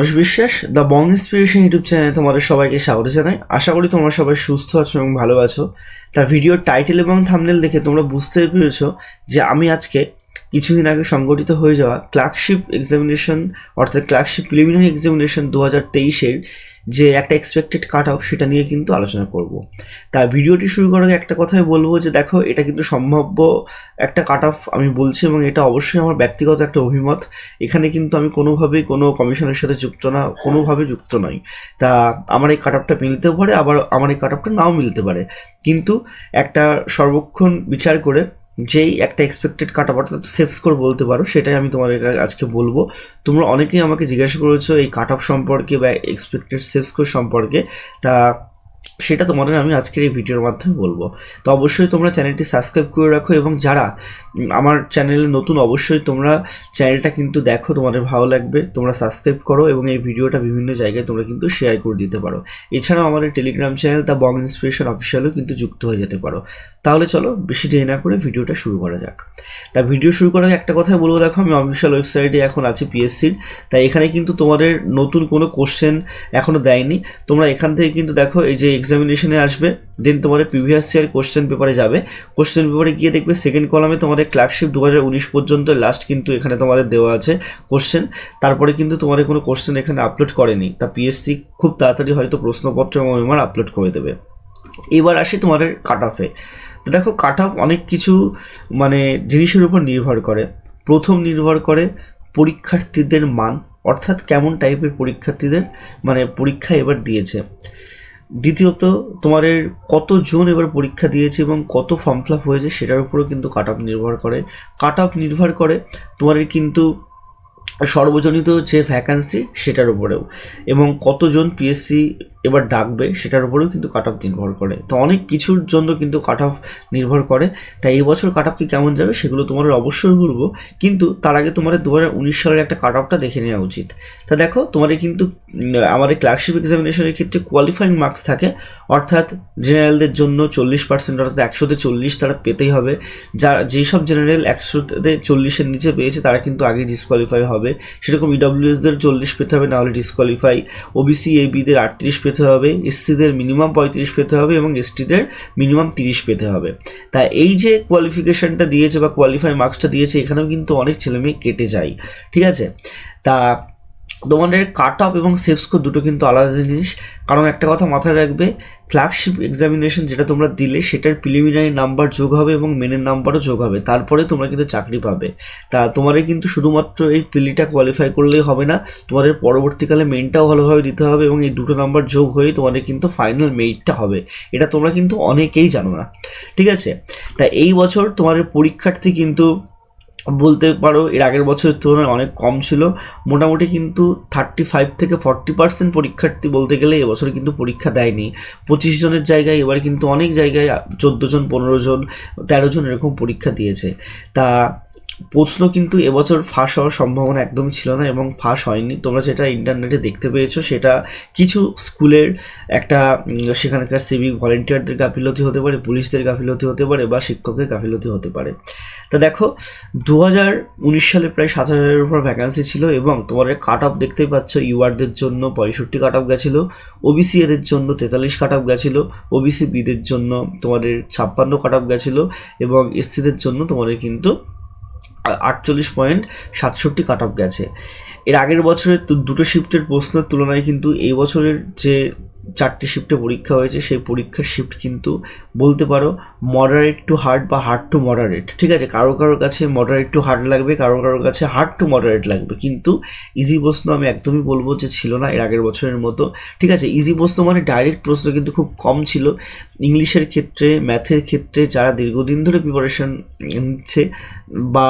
হর্ষ বিশ্বাস the Bong inspiration YouTube চ্যানেলে তোমাদের সবাইকে স্বাগত জানাই। আশা করি তোমরা সবাই সুস্থ আছো এবং ভালো আছো। তা ভিডিও টাইটেল এবং থামনেল দেখে তোমরা বুঝতে পেরেছ যে আমি আজকে কিছুদিন আগে সংগঠিত হয়ে যাওয়া ক্লার্কশিপ এক্সামিনেশন অর্থাৎ ক্লার্কশিপ প্রিলিমিনারি এক্সামিনেশন দু হাজার তেইশের যে একটা এক্সপেক্টেড কাট অফ সেটা নিয়ে কিন্তু আলোচনা করব। তা ভিডিওটি শুরু করার আগে একটা কথাই বলব যে দেখো, এটা কিন্তু সম্ভাব্য একটা কাট অফ আমি বলছি এবং এটা অবশ্যই আমার ব্যক্তিগত একটা অভিমত। এখানে কিন্তু আমি কোনোভাবেই কোনো কমিশনের সাথে যুক্ত না, কোনোভাবে যুক্ত নই। তা আমার এই কাট অফটা মিলতেও পারে, আবার আমার এই কাট অফটা নাও মিলতে পারে। কিন্তু একটা সর্বক্ষণ বিচার করে যেই একটা এক্সপেক্টেড কাট অফ অর্থাৎ সেফ স্কোর বলতে পারো, সেটাই আমি তোমাদের আজকে বলব। তোমরা অনেকেই আমাকে জিজ্ঞাসা করেছ এই কাট অফ সম্পর্কে বা এক্সপেক্টেড সেফ স্কোর সম্পর্কে। তা সেটা তোমাদের আমি আজকের এই ভিডিওর মাধ্যমে বলব। তো অবশ্যই তোমরা চ্যানেলটি সাবস্ক্রাইব করে রাখো এবং যারা আমার চ্যানেলে নতুন অবশ্যই তোমরা চ্যানেলটা কিন্তু দেখো, তোমাদের ভালো লাগবে, তোমরা সাবস্ক্রাইব করো এবং এই ভিডিওটা বিভিন্ন জায়গায় তোমরা কিন্তু শেয়ার করে দিতে পারো। এছাড়াও আমাদের Telegram channel the Bong inspiration অফিসিয়ালও কিন্তু যুক্ত হয়ে যেতে পারো। তাহলে চলো, বেশি দেরি না করে ভিডিওটা শুরু করা যাক। তা ভিডিও শুরু করার একটা কথাই বলব, দেখো আমি অফিসিয়াল ওয়েবসাইটে এখন আছি পিএসসির তাই এখানে কিন্তু তোমাদের নতুন কোনো কোশ্চেন এখনও দেয়নি। তোমরা এখান থেকে কিন্তু দেখো, এই যে এক্সামিনেশনে আসবে। দেন তোমাদের প্রিভিয়াস ইয়ার কোশ্চেন পেপারে যাবে। কোশ্চেন পেপারে গিয়ে দেখবে সেকেন্ড কলামে তোমাদের ক্লার্কশিপ দু হাজার উনিশ পর্যন্ত লাস্ট কিন্তু এখানে তোমাদের দেওয়া আছে কোশ্চেন তারপরে কিন্তু তোমাদের কোনো কোশ্চেন এখানে আপলোড করেনি। তা পিএসসি খুব তাড়াতাড়ি হয়তো প্রশ্নপত্র এবং ওএমআর আপলোড করে দেবে। এবার আসি তোমাদের কাট অফে দেখো কাট অফ অনেক কিছু মানে জিনিসের উপর নির্ভর করে। প্রথম নির্ভর করে পরীক্ষার্থীদের মান, অর্থাৎ কেমন টাইপের পরীক্ষার্থীদের মানে পরীক্ষা এবার দিয়েছে। দ্বিতীয়ত, তোমাদের কতজন এবার পরীক্ষা দিয়েছে এবং কত ফর্ম ফিল আপ হয়েছে সেটার উপরেও কিন্তু কাট অফ নির্ভর করে। কাট অফ নির্ভর করে তোমার কিন্তু সর্বজনীত যে ভ্যাকান্সি সেটার উপরেও এবং কতজন পিএসসি এবার ডাকবে, সেটার উপরেও কিন্তু কাট অফ নির্ভর করে। তো অনেক কিছুর জন্য কিন্তু কাট অফ নির্ভর করে। তাই এই বছর কাট কি কেমন যাবে সেগুলো তোমাদের অবশ্যই বলব। কিন্তু তার আগে তোমাদের দু হাজার উনিশ সালের একটা কাট অফটা দেখে নেওয়া উচিত। তা দেখো, তোমাদের কিন্তু আমাদের ক্লার্কশিপ এক্সামিনেশনের ক্ষেত্রে কোয়ালিফাইং মার্কস থাকে। অর্থাৎ জেনারেলদের জন্য চল্লিশ পার্সেন্ট অর্থাৎ একশোতে চল্লিশ তারা পেতেই হবে। যা, যেসব জেনারেল একশোতে চল্লিশের নিচে পেয়েছে, তারা কিন্তু আগে ডিসকোয়ালিফাই হবে। সেরকম ইডব্লিউএসদের চল্লিশ পেতে হবে, নাহলে ডিসকোয়ালিফাই ওবিসি এবিদের আটত্রিশ হবে এসসিদের মিনিমাম পঁয়ত্রিশ পেতে হবে এবং এসটিদের মিনিমাম তিরিশ পেতে হবে। তা এই যে কোয়ালিফিকেশানটা দিয়েছে বা কোয়ালিফাই মার্কসটা দিয়েছে, এখানেও কিন্তু অনেক ছেলেমেয়ে কেটে যায়, ঠিক আছে? তা তোমাদের কাট অফ এবং সেফ স্কোর দুটো কিন্তু আলাদা জিনিস। কারণ একটা কথা মাথায় রাখবে ফ্ল্যাগশিপ এক্সামিনেশন যেটা তোমরা দিলে, সেটার প্রিলিমিনারি নাম্বার যোগ হবে এবং মেনের নাম্বারও যোগ হবে। তারপরে তোমরা কিন্তু চাকরি পাবে। তা তোমাদের কিন্তু শুধুমাত্র এই প্রিলিটা কোয়ালিফাই করলেই হবে না, তোমাদের পরবর্তীকালে মেনটাও ভালোভাবে দিতে হবে এবং এই দুটো নাম্বার যোগ হয়ে তোমাদের কিন্তু ফাইনাল মেরিটটা হবে। এটা তোমরা কিন্তু অনেকেই জানো না। ঠিক আছে? তা এই বছর তোমাদের পরীক্ষার্থী কিন্তু বলতে পারো, এর আগের বছরের তুলনায় অনেক কম ছিল। মোটামুটি কিন্তু থার্টি ফাইভ থেকে ফর্টি পার্সেন্ট পরীক্ষার্থী বলতে গেলে এবছর কিন্তু পরীক্ষা দেয়নি। পঁচিশ জনের জায়গায় এবার কিন্তু অনেক জায়গায় চোদ্দ জন, পনেরো জন, তেরো জন এরকম পরীক্ষা দিয়েছে। তা প্রশ্ন কিন্তু এবছর ফাঁস হওয়ার সম্ভাবনা একদমই ছিল না এবং ফাঁস হয়নি। তোমরা যেটা ইন্টারনেটে দেখতে পেয়েছ, সেটা কিছু স্কুলের একটা সেখানকার সিভিক ভলেন্টিয়ারদের গাফিলতি হতে পারে, পুলিশদের গাফিলতি হতে পারে বা শিক্ষকদের গাফিলতি হতে পারে। তা দেখো দু হাজার উনিশ সালে প্রায় সাত হাজারের উপর ভ্যাকান্সি ছিল এবং তোমাদের কাট অফ দেখতেই পাচ্ছ ইউআরদের জন্য পঁয়ষট্টি কাট অফ গেছিল ওবিসি এদের জন্য তেতাল্লিশ কাট অফ গেছিল ওবিসি বিদের জন্য তোমাদের ছাপ্পান্ন কাট অফ গেছিল এবং এসসিদের জন্য তোমাদের কিন্তু আটচল্লিশ পয়েন্ট সাতষট্টি কাট অফ গেছে। এর আগের বছরের দুটো শিফটের প্রশ্নের তুলনায় কিন্তু এই বছরের যে চারটে শিফটে পরীক্ষা হয়েছে, সেই পরীক্ষার শিফট কিন্তু বলতে পারো মডারেট টু হার্ড বা হার্ড টু মডারেট ঠিক আছে, কারও কারোর কাছে মডারেট টু হার্ড লাগবে, কারও কারোর কাছে হার্ড টু মডারেট লাগবে, কিন্তু ইজি প্রশ্ন আমি একদমই বলব যে ছিল না এর আগের বছরের মতো। ঠিক আছে ইজি প্রশ্ন মানে ডাইরেক্ট প্রশ্ন কিন্তু খুব কম ছিল। ইংলিশের ক্ষেত্রে ম্যাথের ক্ষেত্রে যারা দীর্ঘদিন ধরে প্রিপারেশান নিচ্ছে বা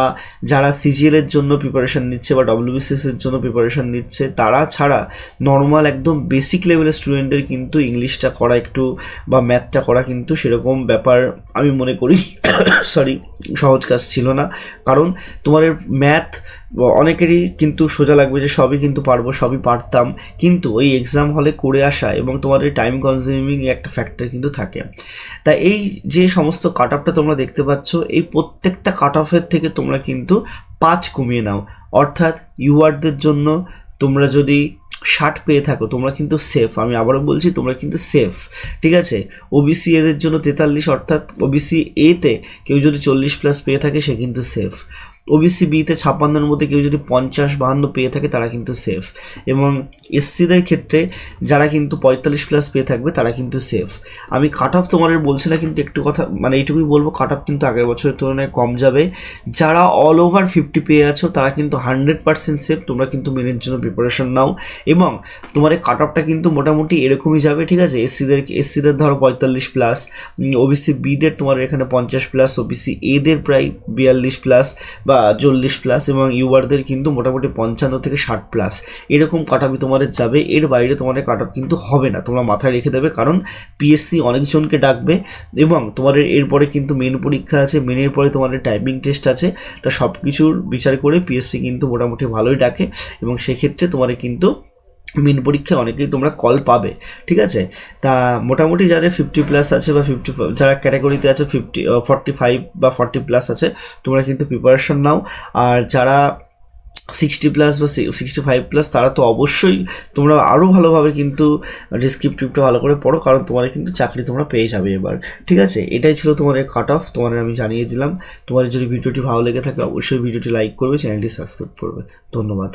যারা সিজিএলের জন্য প্রিপারেশান নিচ্ছে বা ডব্লিউবিসিএসের জন্য প্রিপারেশান নিচ্ছে, তারা ছাড়া নর্মাল একদম বেসিক লেভেলের স্টুডেন্টদের কিন্তু ইংলিশটা করা একটু বা ম্যাথটা করা কিন্তু সেরকম ব্যাপার আমি মনে করি। সরি সহজ কাজ ছিল না। কারণ তোমার ম্যাথ অনেকেরই কিন্তু সোজা লাগবে যে সবই কিন্তু পারব, সবই পারতাম। কিন্তু ওই এক্সাম হলে করে আসা এবং তোমার তোমাদের টাইম কনজিউমিং একটা ফ্যাক্টর কিন্তু থাকে। তা এই যে সমস্ত কাট অফটা তোমরা দেখতে পাচ্ছ, এই প্রত্যেকটা কাট অফের থেকে তোমরা কিন্তু পাঁচ কমিয়ে নাও। অর্থাৎ ইউআরদের জন্য তোমরা যদি ষাট পেয়ে থাকো, তোমরা কিন্তু সেফ আমি আবারও বলছি, তোমরা কিন্তু সেফ ঠিক আছে? ওবিসি এদের জন্য তেতাল্লিশ, অর্থাৎ ওবিসি এতে কেউ যদি চল্লিশ প্লাস পেয়ে থাকে, সে কিন্তু সেফ ওবিসি বিতে ছাপ্পান্নর মধ্যে কেউ যদি পঞ্চাশ বাহান্ন পেয়ে থাকে, তারা কিন্তু সেফ এবং এসসিদের ক্ষেত্রে যারা কিন্তু পঁয়তাল্লিশ প্লাস পেয়ে থাকবে, তারা কিন্তু সেফ আমি কাট অফ তোমাদের বলছি না, কিন্তু একটু কথা মানে এইটুকুই বলব কাট অফ কিন্তু আগের বছরের তুলনায় কম যাবে। যারা অল ওভার ফিফটি পেয়ে আছো, তারা কিন্তু হান্ড্রেড পার্সেন্ট সেফ তোমরা কিন্তু মেনের জন্য প্রিপারেশন নাও। এবং তোমার এই কাট অফটা কিন্তু মোটামুটি এরকমই যাবে, ঠিক আছে? এসসিদের এসসিদের ধরো পঁয়তাল্লিশ প্লাস ওবিসি বিদের তোমার এখানে পঞ্চাশ প্লাস ওবিসি এদের প্রায় বিয়াল্লিশ প্লাস বা চল্লিশ প্লাস এবং ইউআরদের কিন্তু মোটামুটি পঞ্চান্ন থেকে ষাট প্লাস এরকম কাটাবি তোমাদের যাবে, এর বাইরে তোমাদের কাট কিন্তু হবে না, তোমরা মাথায় রেখে দেবে, কারণ পিএসসি অনেকজনকে ডাকবে এবং তোমাদের এরপরে কিন্তু মেন পরীক্ষা আছে মেনের পরে তোমাদের টাইপিং টেস্ট আছে, তা সব কিছুর বিচার করে পিএসসি কিন্তু মোটামুটি ভালোই ডাকে এবং সেক্ষেত্রে তোমাদের কিন্তু মেন পরীক্ষায় অনেকেই তোমরা কল পাবে, ঠিক আছে? তা মোটামুটি যাদের ফিফটি প্লাস আছে বা ফিফটি যারা ক্যাটাগরিতে আছে ফিফটি ফর্টি ফাইভ বা ফর্টি প্লাস আছে, তোমরা কিন্তু প্রিপারেশন নাও। আর যারা সিক্সটি প্লাস বা সিক্সটি ফাইভ প্লাস তারা তো অবশ্যই তোমরা আরও ভালোভাবে কিন্তু ডিসক্রিপটিভটা ভালো করে পড়ো, কারণ তোমার কিন্তু চাকরি তোমরা পেয়ে যাবে এবার, ঠিক আছে? এটাই ছিল তোমার কাট অফ তোমাদের আমি জানিয়ে দিলাম। তোমার যদি ভিডিওটি ভালো লেগে থাকে, অবশ্যই ভিডিওটি লাইক করবে চ্যানেলটি সাবস্ক্রাইব করবে। ধন্যবাদ।